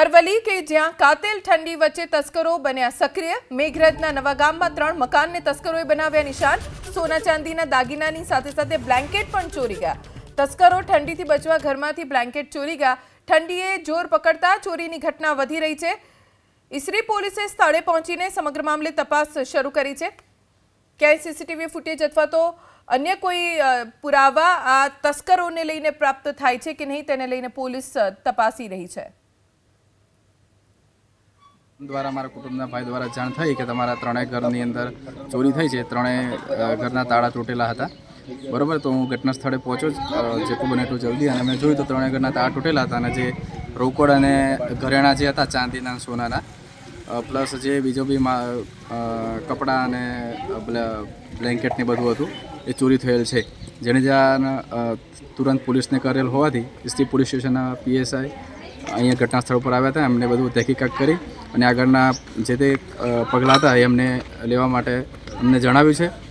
અરવલ્લી કે જ્યાં કાતિલ ઠંડી વચ્ચે તસ્કરો બન્યા સક્રિય, મેઘરજના નવા ગામમાં ત્રણ મકાનને તસ્કરોએ બનાવ્યા નિશાન. સોના ચાંદીના દાગીનાની સાથે સાથે બ્લેન્કેટ પણ ચોરી ગયા. તસ્કરો ઠંડીથી બચવા ઘરમાંથી બ્લેન્કેટ ચોરી ગયા. ઠંડીએ જોર પકડતા ચોરીની ઘટના વધી રહી છે. ઈસરી પોલીસે સ્થળે પહોંચીને સમગ્ર મામલે તપાસ શરૂ કરી છે. ક્યાંય સીસીટીવી ફૂટેજ અથવા તો અન્ય કોઈ પુરાવા આ તસ્કરોને લઈને પ્રાપ્ત થાય છે કે નહીં, તેને લઈને પોલીસ તપાસી રહી છે. દ્વારા મારા કુટુંબના ભાઈ દ્વારા જાણ થઈ કે તમારા ત્રણેય ઘરની અંદર ચોરી થઈ છે. ત્રણેય ઘરના તાળા તૂટેલા હતા. બરાબર, તો હું ઘટના સ્થળે પહોંચ્યો જેટલું બને એટલું જલ્દી. અને મેં જોયું તો ત્રણેય ઘરના તાળા તૂટેલા હતા અને જે રોકડ અને ઘરેણાં જે હતા, ચાંદીના સોનાના પ્લસ જે બીજો બી કપડાં અને બ્લેન્કેટને બધું હતું, એ ચોરી થયેલ છે. જેને જ્યાં તુરંત પોલીસને કરેલ હોવાથી ઇસ્ટી પોલીસ સ્ટેશનના પીએસઆઈ અહીંયા ઘટના સ્થળ પર આવ્યા હતા, એમને બધું તહેકીકાત કરી અને આગળના જે તે પગલાં હતા એ અમને લેવા માટે અમને જણાવ્યું છે.